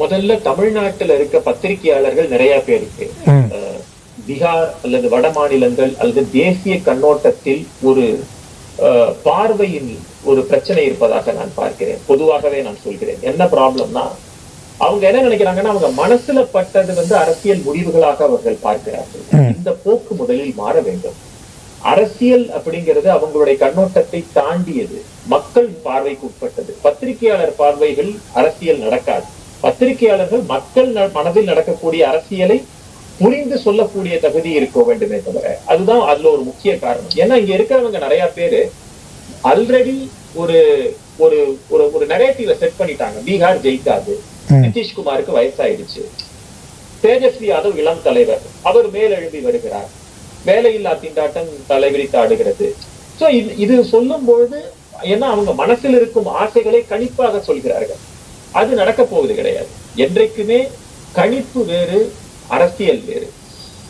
முதல்ல தமிழ்நாட்டுல இருக்க பத்திரிகையாளர்கள் நிறைய பேருக்கு பீகார் அல்லது வட மாநிலங்கள் அல்லது தேசிய கண்ணோட்டத்தில் ஒரு அஹ், பார்வையில் ஒரு பிரச்சனை இருப்பதாக நான் பார்க்கிறேன். பொதுவாகவே நான் சொல்கிறேன். என்ன ப்ராப்ளம்னா அவங்க என்ன நினைக்கிறாங்கன்னா அவங்க மனசுல பட்டது வந்து அரசியல் முடிவுகளாக அவர்கள் பார்க்கிறார்கள். இந்த போக்கு முதலில் மாற வேண்டும். அரசியல் அப்படிங்கிறது அவங்களுடைய கண்ணோட்டத்தை தாண்டியது. மக்கள் பார்வைக்கு உட்பட்டது. பத்திரிகையாளர் பார்வைகள் அரசியல் நடக்காது. பத்திரிகையாளர்கள் மக்கள் மனதில் நடக்கக்கூடிய அரசியலை புரிந்து சொல்லக்கூடிய தகுதி இருக்க வேண்டுமே தவிர அதுதான் அதுல ஒரு முக்கிய காரணம். ஏன்னா இங்க இருக்கிறவங்க நிறைய பேரு ஆல்ரெடி ஒரு ஒரு ஒரு ஒரு நரேட்டிவ செட் பண்ணிட்டாங்க. பீகார் ஜெயிக்காது. நிதிஷ்குமாருக்கு வயசாயிடுச்சு. தேஜஸ்வி யாதவ் இளம் தலைவர். அவர் மேலெழும்பி வருகிறார். வேலையில்லா திண்டாட்டம் தலைவிரித்து ஆடுகிறது. சோ இது இது சொல்லும் பொழுது ஏன்னா அவங்க மனசில் இருக்கும் ஆசைகளை கணிப்பாக சொல்கிறார்கள். அது நடக்க போவது கிடையாது. என்றைக்குமே கணிப்பு வேறு அரசியல் வேறு.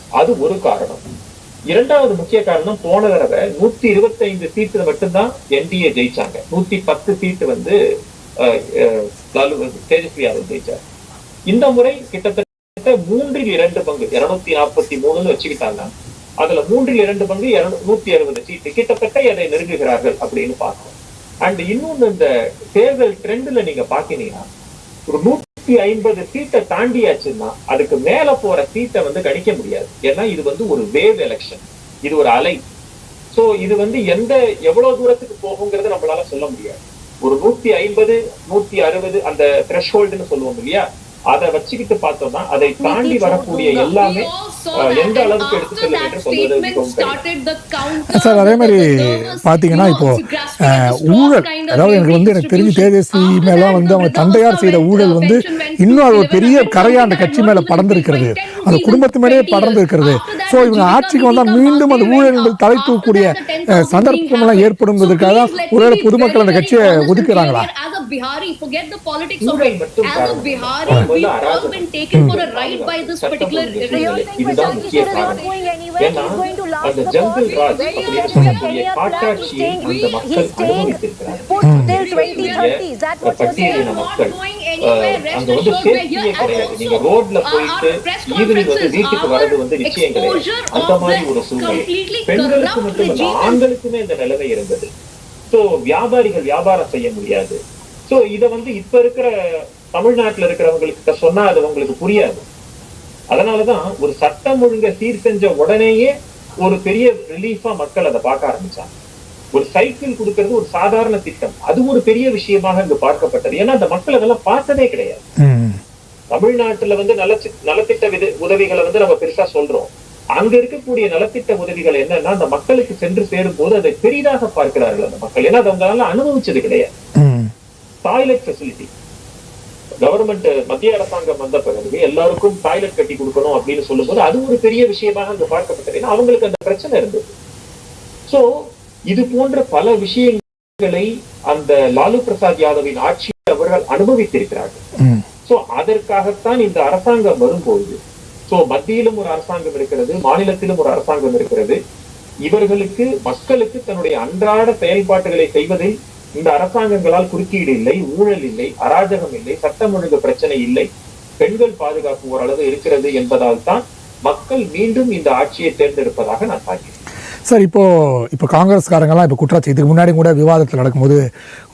அது ஒரு காரணம். இரண்டாவது முக்கிய காரணம் போன தடவை நூத்தி இருபத்தி ஐந்து சீட்டு மட்டும்தான் என்டிஏ ஜெயிச்சாங்க. நூத்தி பத்து சீட்டு வந்து அஹ், லாலு தேஜஸ்வி யாதவ் ஜெயிச்சார். இந்த முறை கிட்டத்தட்ட மூன்றில் இரண்டு பங்கு இருநூத்தி நாற்பத்தி மூணுன்னு வச்சுக்கிட்டாங்க. அதுல மூன்றில் இரண்டு பங்கு நூத்தி அறுபது சீட்டு. கிட்டத்தட்ட அதை நெருங்குகிறார்கள் அப்படின்னு பார்க்கணும் அண்ட் இன்னொன்னு இந்த தேர்தல் ட்ரெண்ட்ல நீங்க பாத்தீங்கன்னா ஒரு நூத்தி ஐம்பது சீட்டை தாண்டியாச்சுன்னா அதுக்கு மேல போற சீட்டை வந்து கணிக்க முடியாது. ஏன்னா இது வந்து ஒரு வேவ் எலெக்ஷன் இது ஒரு அலை. சோ இது வந்து எந்த எவ்வளவு தூரத்துக்கு போகுங்கிறது நம்மளால சொல்ல முடியாது. ஒரு நூத்தி ஐம்பது நூத்தி அறுபது அந்த த்ரெஷ்ஹோல்டுன்னு சொல்லுவோம் இல்லையா? அதை வச்சுக்கிட்டு பார்த்தோம்னா அதை தாண்டி வரக்கூடிய எல்லாமே எந்த அளவுக்கு எடுத்து செல்ல வேண்டும் சொல்வது மிகவும் கடினம். சார் அதே மாதிரி பார்த்தீங்கன்னா இப்போ ஊழல் அதாவது எனக்கு வந்து எனக்கு தெரிஞ்சு தேஜஸ்வி மேலாம் வந்து அவங்க தந்தையார் செய்த ஊழல் வந்து இன்னும் அது ஒரு பெரிய கரையா அந்த கட்சி மேல படர்ந்திருக்கிறது. அந்த குடும்பத்து மேலேயே படர்ந்திருக்கிறது. ஸோ இவங்க ஆட்சிக்கு வந்தால் மீண்டும் அந்த ஊழல் என்பது தலை தூக்கக்கூடிய சந்தர்ப்பம் எல்லாம் ஏற்படும்பதற்காக தான் ஒருவேளை பொதுமக்கள் அந்த கட்சியை ஒதுக்குறாங்களா? மட்டும். முதல்ல அராஜகம். சட்டம் ஒழுங்கு சூழ்நிலை. இதுதான் முக்கிய காரணம் ஏன்னா அந்த ஜங்கிள் ராஜ் அப்படின்னு சொல்லக்கூடிய காட்டாட்சியை அந்த மக்கள் அனுபவித்திருக்கிறார்கள் பட்டியலின மக்கள் அஹ், அங்க வந்து சேஃப்டியே கிடையாது நீங்க ரோட்ல போயிட்டு ஈவினிங் வந்து வீட்டுக்கு வர்றது வந்து நிச்சயம் கிடையாது அந்த மாதிரி ஒரு சூழ்நிலை. பெண்களுக்கு மட்டுமல்ல ஆண்களுக்குமே இந்த நிலைமை இருந்தது. சோ வியாபாரிகள் வியாபாரம் செய்ய முடியாது சோ இத வந்து இப்ப இருக்கிற தமிழ்நாட்டுல இருக்கிறவங்களுக்கு சொன்னா அது உங்களுக்கு புரியாது. அதனாலதான் ஒரு சட்டம் ஒழுங்க சீர் செஞ்ச உடனேயே ஒரு பெரிய ரிலீஃபா மக்கள் அதை பார்க்க ஆரம்பிச்சாங்க. ஒரு சைக்கிள் கொடுக்கிறது ஒரு சாதாரண திட்டம். அது ஒரு பெரிய விஷயமாக இங்கு பார்க்கப்பட்டது. ஏன்னா அந்த மக்கள் அதெல்லாம் பார்த்ததே கிடையாது. தமிழ்நாட்டுல வந்து நலத்தி நலத்திட்ட வித உதவிகளை வந்து நம்ம பெருசா சொல்றோம். அங்க இருக்கக்கூடிய நலத்திட்ட உதவிகள் என்னன்னா அந்த மக்களுக்கு சென்று சேரும் போது அதை பெரிதாக பார்க்கிறார்கள் அந்த மக்கள். ஏன்னா அதை அவங்களால அனுபவிச்சது கிடையாது. டாய்லெட் ஃபெசிலிட்டி கவர்மெண்ட் மத்திய அரசாங்கம் வந்த பிறகு எல்லாருக்கும் டாய்லெட் கட்டி கொடுக்கணும் அப்படின்னு சொல்லும்போது அது ஒரு பெரிய விஷயமாக அங்க பார்க்கப்பட்டது. ஏன்னா அவங்களுக்கு அந்த பிரச்சனை இருந்தது. சோ இது போன்ற பல விஷயங்களை அந்த லாலு பிரசாத் யாதவின் ஆட்சியில் அவர்கள் அனுபவித்திருக்கிறார்கள். சோ அதற்காகத்தான் இந்த அரசாங்கம் வரும்போது சோ மத்தியிலும் ஒரு அரசாங்கம் இருக்கிறது மாநிலத்திலும் ஒரு அரசாங்கம் இருக்கிறது. இவர்களுக்கு மக்களுக்கு தன்னுடைய அன்றாட செயல்பாடுகளை செய்வதில் இந்த அரசாங்கங்களால் குறுக்கீடு இல்லை ஊழல் இல்லை அராஜகம் இல்லை சட்டம் ஒழுங்கு பிரச்சனை இல்லை. பெண்கள் பாதுகாப்பு ஓரளவு இருக்கிறது என்பதால் தான் மக்கள் மீண்டும் இந்த ஆட்சியை தேர்ந்தெடுப்பதாக நான் பார்க்கிறேன். சார் இப்போ இப்போ காங்கிரஸ்காரங்கெல்லாம் இப்போ குற்றச்சாட்டு இதுக்கு முன்னாடி கூட விவாதத்தில் நடக்கும்போது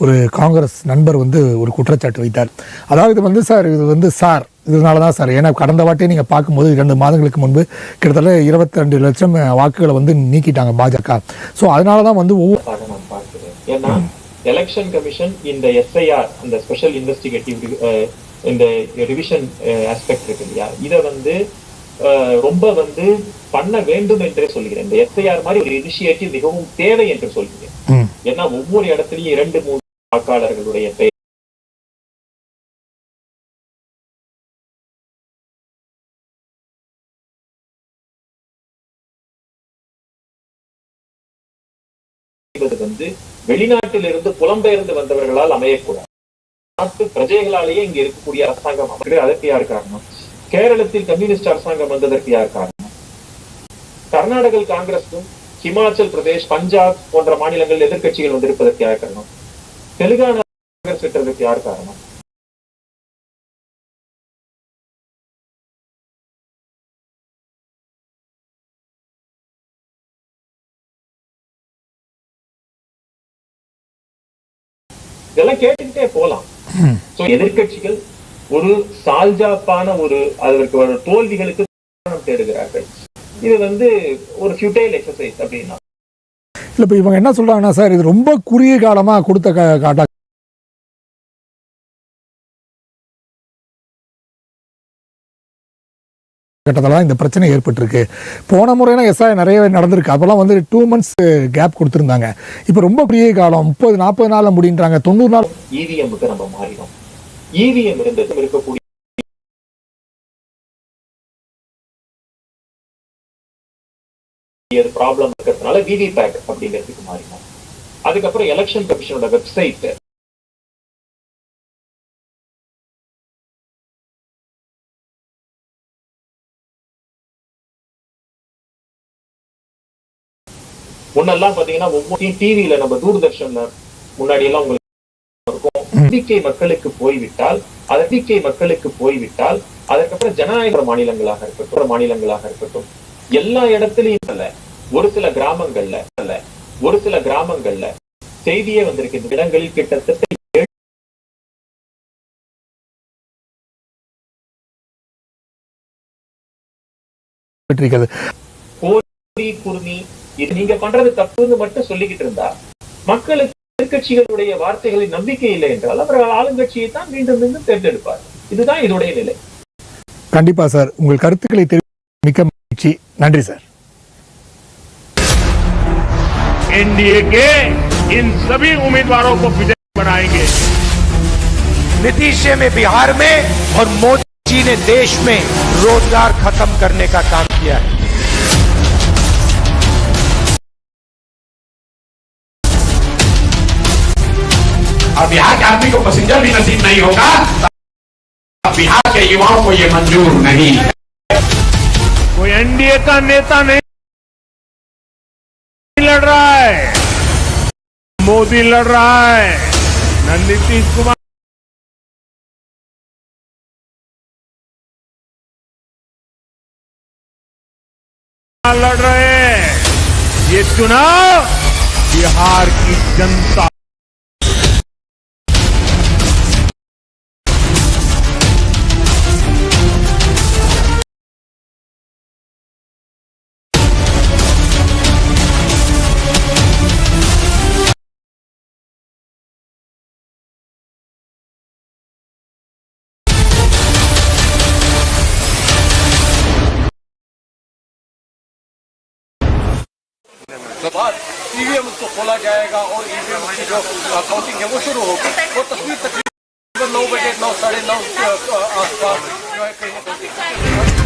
ஒரு காங்கிரஸ் நண்பர் வந்து ஒரு குற்றச்சாட்டு வைத்தார். அதாவது இது வந்து சார் இது வந்து சார். இதனால தான் சார் ஏன்னா கடந்த வாட்டி நீங்கள் பார்க்கும்போது இரண்டு மாதங்களுக்கு முன்பு கிட்டத்தட்ட இருபத்தி ரெண்டு லட்சம் வாக்குகளை வந்து நீக்கிட்டாங்க பாஜக. ஸோ அதனால தான் வந்து ஒவ்வொரு ஏன்னா எலெக்ஷன் கமிஷன் இந்த எஸ்ஐஆர் அந்த ஸ்பெஷல் இன்வெஸ்டிகேட்டிவ் இந்த ரிவிஷன் ஆஸ்பெக்ட் இருக்கு இல்லையா? இதை வந்து அஹ், ரொம்ப வந்து பண்ண வேண்டும் என்றே சொல்கிறேன் இந்த எஸ்ஐஆர் மாதிரி ஒரு இனிஷியேட்டிவ் மிகவும் தேவை என்று சொல்கிறேன் ஏன்னா ஒவ்வொரு இடத்துலயும் இரண்டு மூணு வாக்காளர்களுடைய பெயர் வந்து வெளிநாட்டிலிருந்து புலம்பெயர்ந்து வந்தவர்களால் அமையக்கூடாது. நாட்டு பிரஜைகளாலேயே இங்க இருக்கக்கூடிய அரசாங்கம் அமைகிறது அதற்கு யார் காரணம்? கேரளத்தில் கம்யூனிஸ்ட் அரசாங்கம் வந்ததற்கு யார் காரணம்? கர்நாடக காங்கிரஸும் ஹிமாச்சல் பிரதேஷ் பஞ்சாப் போன்ற மாநிலங்கள் எதிர்க்கட்சிகள் வந்திருப்பதற்கு யார் காரணம்? தெலுங்கானா காங்கிரஸ் விட்டதற்கு யார் காரணம்? கேட்டுக்கிட்டே போலாம். எதிர்கட்சிகள் ஒரு சால்ஜாப்பான ஒரு அதற்கு வர தோல்விகளுக்கு தேடுகிறார்கள். இது வந்து ஒரு ஃபியூட்டைல் எக்ஸசைஸ் அப்படின்னா. இல்லை இப்போ இவங்க என்ன சொல்றாங்கன்னா சார் இது ரொம்ப குறுகிய காலமாக கொடுத்த கா காட்டா கட்டத்தில் இந்த பிரச்சனை ஏற்பட்டிருக்கு. போன முறைனா எஸ்ஐ நிறையவே நடந்திருக்கு. அப்போல்லாம் வந்து டூ மந்த்ஸ் கேப் கொடுத்துருந்தாங்க. இப்போ ரொம்ப பெரிய காலம். முப்பது நாற்பது நாளில் முடின்றாங்க தொண்ணூறு நாள். இவிஎம்க்கு நம்ம மாறிடும் இவிஎம் இருந்தது இருக்கக்கூடிய ப்ராப்ளம் இருக்கிறதுனால விவிபேட் அப்படிங்கிறதுக்கு மாறிடும் அதுக்கப்புறம் எலெக்ஷன் கமிஷனோட வெப்சைட் முன்னெல்லாம் பாத்தீங்கன்னா ஒவ்வொரு டிவியில நம்ம தூர்தர்ஷன்ல முன்னாடி எல்லாம் உங்களுக்கு இருக்கும். நம்பிக்கை மக்களுக்கு போய்விட்டால் அது நம்பிக்கை மக்களுக்கு போய்விட்டால் அதுக்கப்புறம் ஜனநாயக மாநிலங்களாக இருக்கட்டும் மாநிலங்களாக இருக்கட்டும் எல்லா இடத்துலயும் அல்ல ஒரு சில கிராமங்கள்ல அல்ல ஒரு சில கிராமங்கள்ல செய்தியே வந்திருக்கு இடங்களில் கிட்டத்தட்ட கோரி குருமி இது நீங்க பண்றது தப்புன்னு மட்டும் சொல்லிக்கிட்டு இருந்தா மக்களுக்கு எதிர்க்கட்சிகளுடைய வார்த்தைகளில் நம்பிக்கை இல்லை என்றால் அவர்கள் ஆளுங்கட்சியை தான் மீண்டும் மீண்டும் தேர்ந்தெடுப்பார் இதுதான் இதோடைய நிலை கண்டிப்பா சார் உங்கள் கருத்துக்களை தெரிவி மிக்க மகிழ்ச்சி நன்றி சார் एनडीए के इन सभी उम्मीदवारों को विजय बनाएंगे नीतीश जी में बिहार में और मोदी जी ने देश में रोजगार खत्म करने का काम किया है अब बिहार के आदमी को पैसेंजर भी नसीब नहीं होगा। बिहार के युवाओं को ये मंजूर नहीं है। कोई एनडीए का नेता नहीं लड़ रहा है। मोदी लड़ रहा है। न नीतीश कुमार लड़ रहे हैं। ये चुनाव बिहार की जनता के बाद ईवीएम उसको खोला जाएगा और ईवीएम की जो काउंटिंग है वो शुरू होगी। और तस्वीर तकरीबन नौ बजे नौ साढ़े नौ के आसपास जो है कहीं ना कहीं।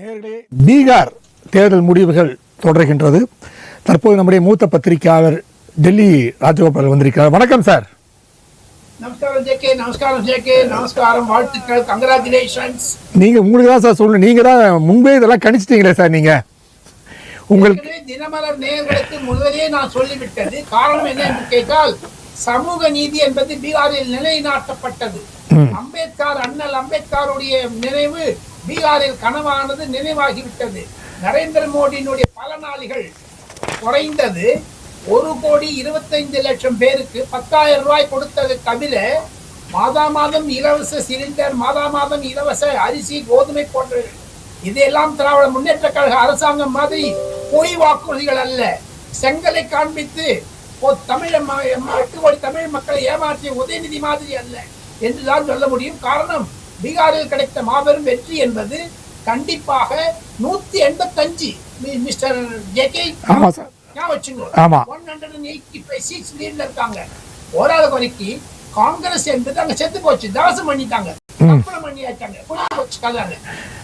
நேர்களே பீகார் தேர்தல் முடிவுகள் தொடர்கின்றது. தற்போது நம்முடைய மூத்த பத்திரிகையாளர் டெல்லி ராஜகோபால் வந்திருக்கிறார். வணக்கம் சார். நமஸ்காரம் ஜேகே நமஸ்காரம் ஜேகே நமஸ்காரம் வாழ்த்துக்கள் கங்க்ராச்சுலேஷன்ஸ் நீங்க உங்களுக்கு தான் சார் சொல்லணும். நீங்க தான் முன்பே இதெல்லாம் கணிச்சிட்டீங்களே சார் நீங்க. உங்களுக்கு தினமலர் நேயர்களுக்கு முதலே நான் சொல்லிவிட்டது. காரணம் என்ன என்று கேட்டால் சமூக நீதி என்பது பீகாரில் நிலைநாட்டப்பட்டது. அம்பேத்கர் அண்ணல் அம்பேத்கருடைய நினைவு பீகாரில் கனவானது நினைவாகிவிட்டது. நரேந்திர மோடியினுடைய பலனாளிகள் குறைந்தது ஒரு கோடி இருபத்தைந்து லட்சம் பேருக்கு பத்தாயிரம் ரூபாய் கொடுத்தது தவிர மாதா மாதம் இலவச சிலிண்டர் மாதா மாதம் இலவச அரிசி கோதுமை போன்ற இதையெல்லாம் திராவிட முன்னேற்ற கழக அரசாங்கம் மாதிரி பொய் வாக்குறுதிகள் அல்ல. செங்கலை காண்பித்து ஓ தமிழ எட்டு கோடி தமிழ் மக்களை ஏமாற்றிய உதயநிதி மாதிரி அல்ல. என்றுதான் சொல்ல முடியும். காரணம் பீகாரில் கிடைத்த மாபெரும் வெற்றி என்பது கண்டிப்பாக நூத்தி எண்பத்தஞ்சு மிஸ்டர் சீட்ஸ் லீட்ல இருக்காங்க. ஓராத வரைக்கும் காங்கிரஸ் என்பது அங்க செத்து போச்சு. தவசம் பண்ணிட்டாங்க. கதாங்க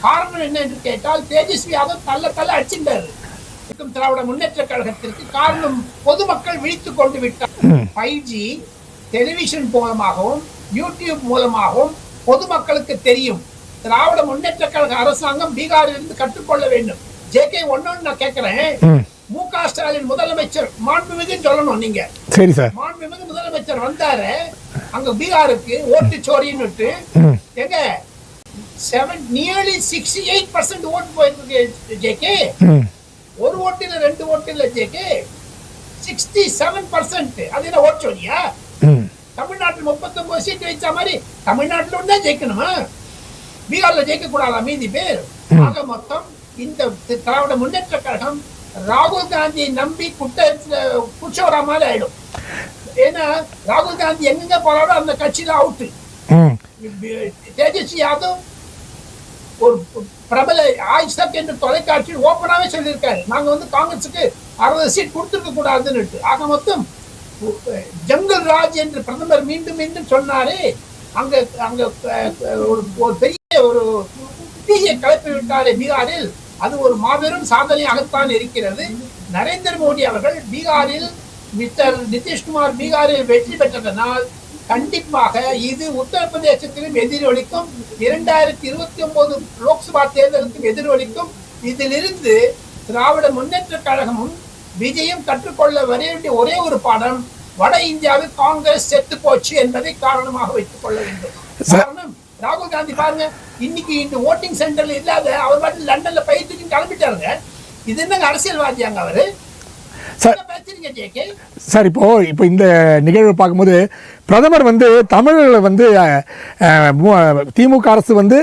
காரணம் என்ன என்று கேட்டால் தேஜஸ்வி யாதவ் தள்ள தள்ள அடிச்சிருந்தாரு. இருக்கும் திராவிட முன்னேற்ற கழகத்திற்கு காரணம் பொதுமக்கள் விழித்துக் கொண்டு விட்டார். ஃபைவ் ஜி டெலிவிஷன் மூலமாகவும் யூடியூப் மூலமாகவும் பொதுமக்களுக்கு தெரியும். திராவிட முன்னேற்ற கழக அரசாங்கம் பீகாரில் இருந்து கற்றுக்கொள்ள வேண்டும். ஜேகே ஒன்னு நான் கேட்கிறேன். மு. க ஸ்டாலின் முதலமைச்சர் மாண்புமிகு சொல்லணும் நீங்க. சரி சார். மாண்புமிகு முதலமைச்சர் வந்தாரு. அங்க பீகாருக்கு ஓட்டு சோரின்னு எங்க? Seven nearly sixty eight percent ஓட்டு போயிருக்கு ஜேகே ம். ஒரு ஓட்டு இல்ல ரெண்டு ஓட்டு இல்ல ஜேகே சிக்ஸ்டி செவன் பர்சன்ட் அது என்ன ஓட்டு சோரியா தமிழ்நாட்டில் முப்பத்தொன்பது சீட் வச்ச மாதிரி தமிழ்நாட்டில் தான் ஜெயிக்கணுமா? பீகார்ல ஜெயிக்க கூடாதா மீதி பேர்? ஆக மொத்தம் இந்த திராவிட முன்னேற்ற கழகம் ராகுல் காந்தியை நம்பி குட்டத்துல குச்சோரா மாதிரி ஆயிடும். ஏன்னா ராகுல் காந்தி எங்கெங்க போறாரோ அந்த கட்சியில அவுட்டு ம். தேஜஸ்வி யாதவ் ஒரு பிரபல ஆய்ஸ் தக் என்று தொலைக்காட்சியில் ஓப்பனாவே சொல்லியிருக்காரு. நாங்க வந்து காங்கிரஸுக்கு அறுபது சீட் கொடுத்துருக்க கூடாதுன்னு ஆக மொத்தம் ஜங்கல் ராஜ் என்று பிரதமர் மீண்டும் மீண்டும் சொன்னாரே அங்க அங்க ஒரு பெரிய ஒரு தீயை கலப்பி விட்டாரே பீகாரில். அது ஒரு மாபெரும் சாதனையாகத்தான் இருக்கிறது. நரேந்திர மோடி அவர்கள் பீகாரில் மிஸ்டர் நிதிஷ்குமார் பீகாரில் வெற்றி பெற்றதனால் கண்டிப்பாக இது உத்தரப்பிரதேசத்திலும் எதிரொலிக்கும் இரண்டாயிரத்தி இருபத்தி ஒன்பது லோக்சபா தேர்தலுக்கும் எதிரொலிக்கும். இதிலிருந்து திராவிட முன்னேற்ற கழகமும் விஜயும் கற்றுக்கொள்ள வர வேண்டிய ஒரே ஒரு பாடம் வட இந்தியாவில் காங்கிரஸ் செத்து போச்சு என்பதை காரணமாக வைத்துக் கொள்ள வேண்டும். காரணம் ராகுல் காந்தி பாருங்க இன்னைக்கு இந்த ஓட்டிங் சென்டர்ல இல்லாத அவர் பாட்டு லண்டன்ல பயிற்சிக்கு கிளம்பிட்டாருங்க. இது என்னங்க அரசியல்வாதியாங்க அவரு? சார் சார் இப்போ இப்போ இந்த நிகழ்வை பார்க்கும்போது பிரதமர் வந்து தமிழில் வந்து திமுக அரசு வந்து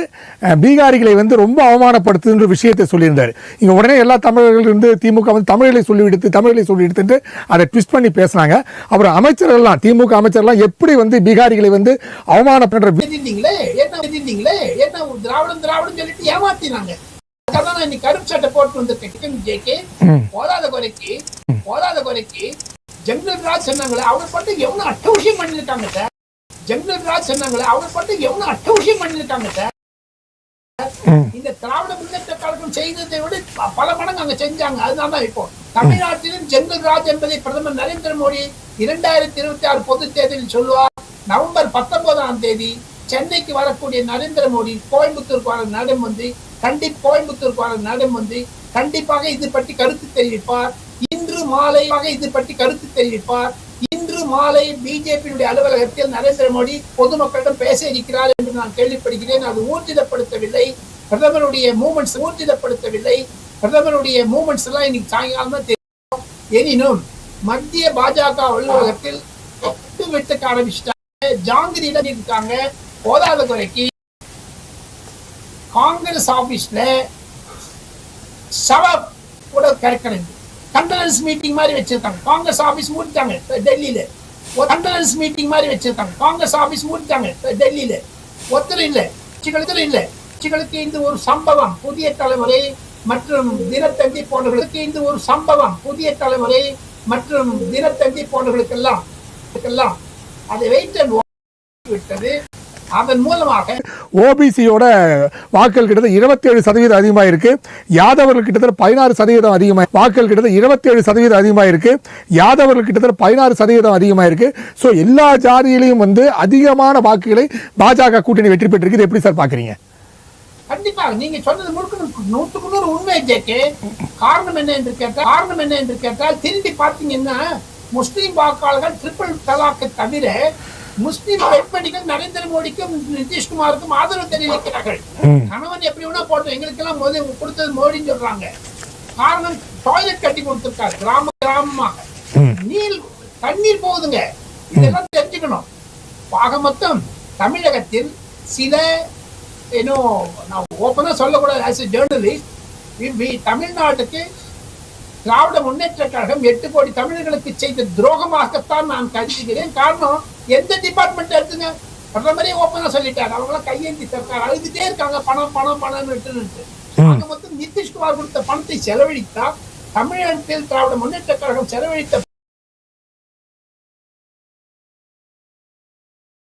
பீகாரிகளை வந்து ரொம்ப அவமானப்படுத்துன்ற விஷயத்தை சொல்லியிருந்தார். இங்கே உடனே எல்லா தமிழர்கள் இருந்து திமுக வந்து தமிழை சொல்லிவிடுத்து தமிழை சொல்லிவிடுத்துட்டு அதை ட்விஸ்ட் பண்ணி பேசுனாங்க. அப்புறம் அமைச்சர்கள்லாம் திமுக அமைச்சர்லாம் எப்படி வந்து பீகாரிகளை வந்து அவமானப்படுற திராவிடம் திராவிடம் சொல்லிட்டு ஏமாத்தினாங்க. அதுக்காக நான் இன்னைக்கு கருப்பு சட்டை போட்டு வந்திருக்கேன் ஜேகே போதாத குறைக்கு போதாத குறைக்கு ஜெனரல் ராஜ் சொன்னாங்களே அவர் பாட்டு எவ்வளவு அட்ட விஷயம் பண்ணிருக்காங்க சார்? ஜெனரல் ராஜ் சொன்னாங்களே அவர் பாட்டு எவ்வளவு அட்ட விஷயம் பண்ணிருக்காங்க சார்? இந்த திராவிட முன்னேற்ற கழகம் செய்ததை விட பல மடங்கு அங்க செஞ்சாங்க. அதனால இப்போ தமிழ்நாட்டிலும் ஜெனரல் ராஜ் என்பதை பிரதமர் நரேந்திர மோடி இரண்டாயிரத்தி இருபத்தி ஆறு பொது தேர்தலில் சொல்லுவார். நவம்பர் பத்தொன்பதாம் தேதி சென்னைக்கு வரக்கூடிய நரேந்திர மோடி கோயம்புத்தூருக்கு வர நடம் வந்து கண்டி கோயம்புத்தூருக்கு வர நடம் வந்து கண்டிப்பாக இது பற்றி கருத்து தெரிவிப்பார். இன்று மாலையாக இது பற்றி கருத்து தெரிவிப்பார். இன்று மாலை பிஜேபியினுடைய அலுவலகத்தில் நரேந்திர மோடி பொதுமக்களிடம் பேச இருக்கிறார் என்று நான் கேள்விப்படுகிறேன். அது ஊர்ஜிதப்படுத்தவில்லை. பிரதமருடைய மூமெண்ட்ஸ் ஊர்ஜிதப்படுத்தவில்லை. பிரதமருடைய மூமெண்ட்ஸ் எல்லாம் இன்னைக்கு சாயங்காலம் தான் தெரியும். எனினும் மத்திய பாஜக அலுவலகத்தில் ஒட்டு ஆரம்பிச்சிட்டாங்க ஜாங்கிரியிடம் இருக்காங்க. போதாத குறைக்கு காங்கிரஸ் ஆபீஸ்ல சவ கூட கிடைக்கணும் கண்டனன்ஸ் மீட்டிங் மாதிரி வச்சிருக்காங்க. காங்கிரஸ் ஆபீஸ் மூடிட்டாங்க டெல்லியில. ஒரு கண்டனன்ஸ் மீட்டிங் மாதிரி வச்சிருக்காங்க. காங்கிரஸ் ஆபீஸ் மூடிட்டாங்க டெல்லியில. ஒருத்தர் இல்லை சிகளுக்கு இல்லை. கட்சிகளுக்கு இந்த ஒரு சம்பவம் புதிய தலைமுறை மற்றும் தினத்தந்தி போன்றவர்களுக்கு இந்த ஒரு சம்பவம் புதிய தலைமுறை மற்றும் தினத்தந்தி போன்றவர்களுக்கெல்லாம் எல்லாம் அதை வைத்து விட்டது. அதன் மூலமாக ஓபிசியோட வாக்கள் கிட்டத்தட்ட இருபத்தி ஏழு சதவீதம் அதிகமாக இருக்கு யாதவர்கள் கிட்டத்தட்ட பதினாறு சதவீதம் அதிகமாக வாக்கள் கிட்டத்தட்ட இருபத்தி ஏழு சதவீதம் அதிகமாக இருக்கு யாதவர்கள் கிட்டத்தட்ட பதினாறு சதவீதம் அதிகமாக இருக்கு ஸோ எல்லா ஜாதியிலையும் வந்து அதிகமான வாக்குகளை பாஜக கூட்டணி வெற்றி பெற்றிருக்கு. எப்படி சார் பார்க்குறீங்க கண்டிப்பா. நீங்க சொன்னது முழுக்க நூற்றுக்கு நூறு உண்மை ஜேக்கே காரணம் என்ன என்று கேட்டால் காரணம் என்ன என்று கேட்டால் திரும்பி பார்த்தீங்கன்னா முஸ்லீம் வாக்காளர்கள் ட்ரிபிள் தலாக்கை தவிர முஸ்லீம் பெண்மணிகள் நரேந்திர மோடிக்கும் நிதிஷ்குமாருக்கும் ஆதரவு தெரிவிக்கிறார்கள். கணவன் எப்படி வேணா போட்டோம் எங்களுக்கெல்லாம் மோதி கொடுத்தது மோடின்னு சொல்றாங்க. காரணம் டாய்லெட் கட்டி கொடுத்திருக்காரு. கிராம கிராமமாக நீர் தண்ணீர் போகுதுங்க. இதெல்லாம் தெரிஞ்சுக்கணும். ஆக மொத்தம் தமிழகத்தில் சில இன்னும் நான் ஓப்பனா சொல்லக்கூடாது. ஆஸ் எ ஜேர்னலிஸ்ட் தமிழ்நாட்டுக்கு திராவிட முன்னேற்ற கழகம் எட்டு கோடி தமிழர்களுக்கு செய்த துரோகமாகத்தான் நான் கருதுகிறேன். காரணம் எந்த டிபார்ட்மெண்ட் எடுத்துங்க பிரதமரே ஓப்பனா சொல்லிட்டாரு. அவங்க எல்லாம் கையேந்தி சர்க்கார் அழுதுட்டே இருக்காங்க. பணம் பணம் பணம் ஆக மொத்தம் நிதிஷ்குமார் கொடுத்த பணத்தை செலவழித்தால் தமிழகத்தில் திராவிட முன்னேற்ற கழகம் செலவழித்த